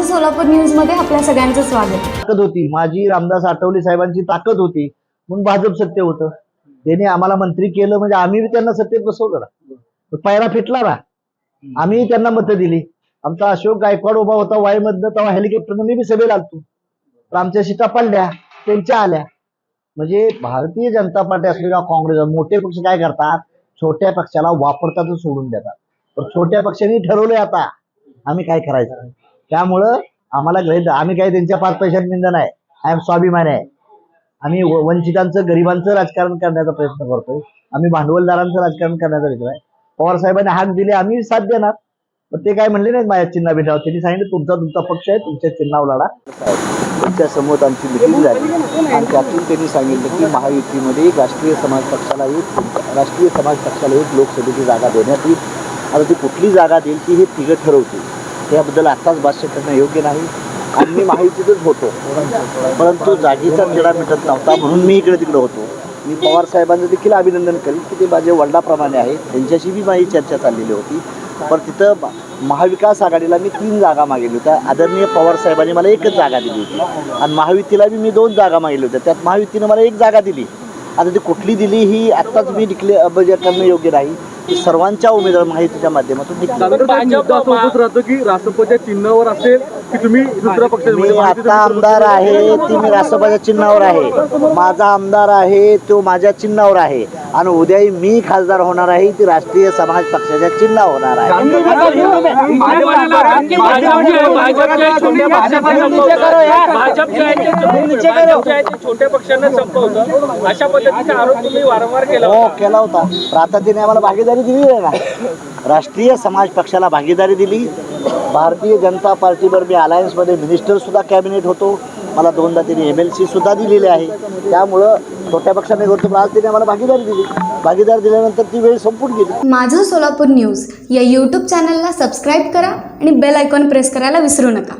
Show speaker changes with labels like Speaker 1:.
Speaker 1: माझं सोलापूर न्यूजमध्ये आपल्या सगळ्यांचं स्वागत.
Speaker 2: ताकद होती. माझी रामदास आठवले साहेबांची ताकद होती. म्हणून भाजप सत्य होतं. त्याने आम्हाला मंत्री केलं म्हणजे आम्ही त्यांना सत्तेत बसवलं ना. पायरा फिटला ना. आम्ही त्यांना मतं दिली. आमचा अशोक गायकवाड उभा होता वाईमधनं तेव्हा हेलिकॉप्टरनं मी बी सभेला आलतो. तर आमच्या सीटा पडल्या त्यांच्या आल्या. म्हणजे भारतीय जनता पार्टी असली का काँग्रेस मोठे पक्ष काय करतात? छोट्या पक्षाला वापरतातच सोडून देतात. पण छोट्या पक्षांनी ठरवलंय आता आम्ही काय करायचं? त्यामुळं आम्हाला ग्रहित आम्ही काही त्यांच्या पाच पैशात निंदन आहे आय एम स्वाभिमान आहे. आम्ही व- वंचितांचं गरिबांचं राजकारण करण्याचा प्रयत्न करतोय. आम्ही भांडवलदारांचं राजकारण करण्याचा विचार आहे पवार साहेबांनी हाक दिले आम्ही साथ देणार. पण ते काय म्हणले नाहीत माझ्या चिन्हा भेटावं. त्यांनी सांगितलं तुमचा तुमचा पक्ष आहे तुमच्या चिन्हावर लढा. त्यांच्यासमोर आमची मिटिंग झाली. आणि त्यातून त्यांनी सांगितलं की महायुतीमध्ये राष्ट्रीय समाज पक्षाला एक राष्ट्रीय समाज पक्षाला एक लोकसभेची जागा देण्यात येईल. आता ती कुठली जागा देईल ती हे तिघं ठरवतील. याबद्दल आत्ताच भाष्य करणं योग्य नाही. आणि मी माहितीतच होतो. परंतु जागेचा तिढा मिटत नव्हता म्हणून मी इकडे तिकडे होतो. मी पवार साहेबांचं देखील अभिनंदन करेन की ते माझे वडिलाप्रमाणे आहेत. त्यांच्याशी बी माझी चर्चा चाललेली होती. पण तिथं महाविकास आघाडीला मी तीन जागा मागितली होत्या. आदरणीय पवार साहेबांनी मला एकच जागा दिली होती. आणि महायुतीला बी मी दोन जागा मागितल्या होत्या. त्यात महायुतीनं मला एक जागा दिली. आता ती कुठली दिली ही आत्ताच मी डिक्ले म्हणजे करणं योग्य नाही. सर्वांच्या उमेदवार माहितीच्या माध्यमातून
Speaker 3: होतच राहतो की राष्ट्रपतीच्या चिन्हावर असेल की तुम्ही दुसऱ्या पक्षाचे
Speaker 2: मी
Speaker 3: म्हणजे
Speaker 2: आता आमदार आहे ती मी राष्ट्रपतीच्या चिन्हावर आहे. माझा आमदार आहे तो माझ्या चिन्हावर आहे. आणि उद्याही मी खासदार होणार आहे ती राष्ट्रीय समाज पक्षाच्या चिन्हावर होणार आहे.
Speaker 4: छोट्या पक्षांना संपवतं. अशा पद्धतीचा आरोप तुम्ही वारंवार केला
Speaker 2: हो केला होता. पण आता तिने आम्हाला भागीदारी दिली आहे ना? राष्ट्रीय समाज पक्षाला भागीदारी दिली. भारतीय जनता पार्टीवर मी अलायन्समध्ये मिनिस्टर सुद्धा कॅबिनेट होतो. मला दोनदा तिने एम एल सीसुद्धा दिलेली आहे. त्यामुळं छोट्या पक्षाने करतो पण आज तिने आम्हाला भागीदारी दिली. भागीदार दिल्यानंतर ती वेळ संपून गेली.
Speaker 1: माझं सोलापूर न्यूज या यूट्यूब चॅनलला सबस्क्राईब करा आणि बेल आयकॉन प्रेस करायला विसरू नका.